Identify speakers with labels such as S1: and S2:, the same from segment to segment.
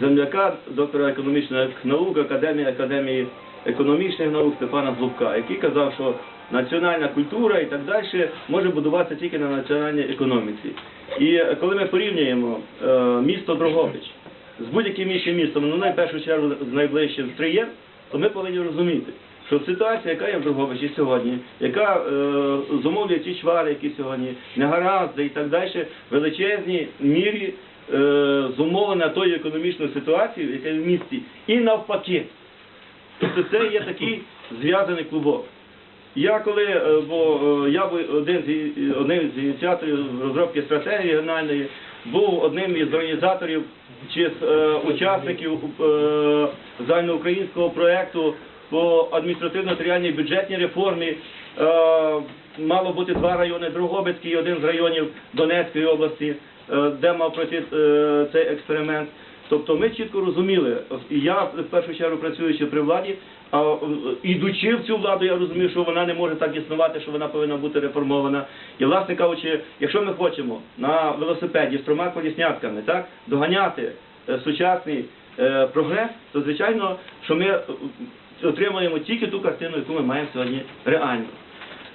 S1: земляка, доктора економічних наук, академії академії економічних наук Степана Злубка, який казав, що національна культура і так далі може будуватися тільки на національній економіці. І коли ми порівнюємо е, місто Дрогобич з будь-яким іншим містом, ну найпершу чергу з найближчим Триєм, то ми повинні розуміти, що ситуація, яка є в Дрогобичі сьогодні, яка е, зумовлює ті чвари, які сьогодні негаразди і так далі, в величезній мірі зумовлена тою економічною ситуацією, яка в місті, і навпаки. Тобто це є такий зв'язаний клубок. Я коли, е, бо е, я був один з, одним з ініціаторів розробки стратегії регіональної, був одним із організаторів чи з е, учасників е, загальноукраїнського проєкту по адміністративно-територіальній бюджетній реформі. Е, мало бути два райони Дрогобицький і один з районів Донецької області, е, де мав пройти е, цей експеримент. Тобто ми чітко розуміли, я в першу чергу працюючи при владі, а е, ідучи в цю владу, я розумів, що вона не може так існувати, що вона повинна бути реформована. І, власне кажучи, якщо ми хочемо на велосипеді з трьома коліснятками так, доганяти сучасний е, прогрес, то звичайно, що ми отримуємо тільки ту картину, яку ми маємо сьогодні реально.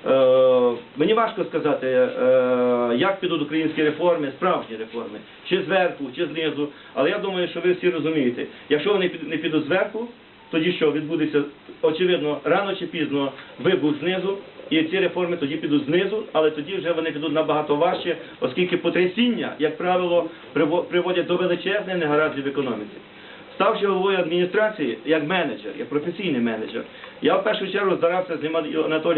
S1: Е, мені важко сказати, е, як підуть українські реформи, справжні реформи, чи зверху, чи знизу. Але я думаю, що ви всі розумієте, якщо вони не підуть зверху, тоді що відбудеться, очевидно, рано чи пізно вибух знизу, і ці реформи тоді підуть знизу, але тоді вже вони підуть набагато важче, оскільки потрясіння, як правило, приво- приводять до величезних негараздів в економіці. Ставши головою адміністрації, як менеджер, як професійний менеджер, я в першу чергу старався з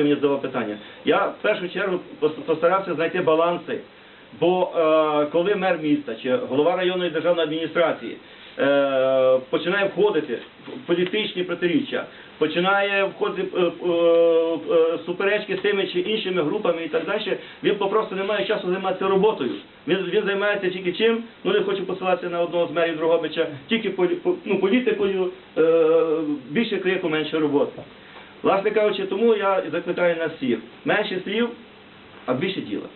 S1: мені задавав питання, я в першу чергу постарався знайти баланси. Бо е, коли мер міста чи голова районної державної адміністрації починає входити в політичні протиріччя, починає входити е, е, е, суперечки з тими чи іншими групами і так далі, він попросту не має часу займатися роботою. Він, він займається тільки чим, ну не хочу посилатися на одного з мерів Дрогобича, тільки ну, політикою, е, більше крику, менше роботи. Власне кажучи, тому я закликаю нас всіх. Менше слів, а більше діла.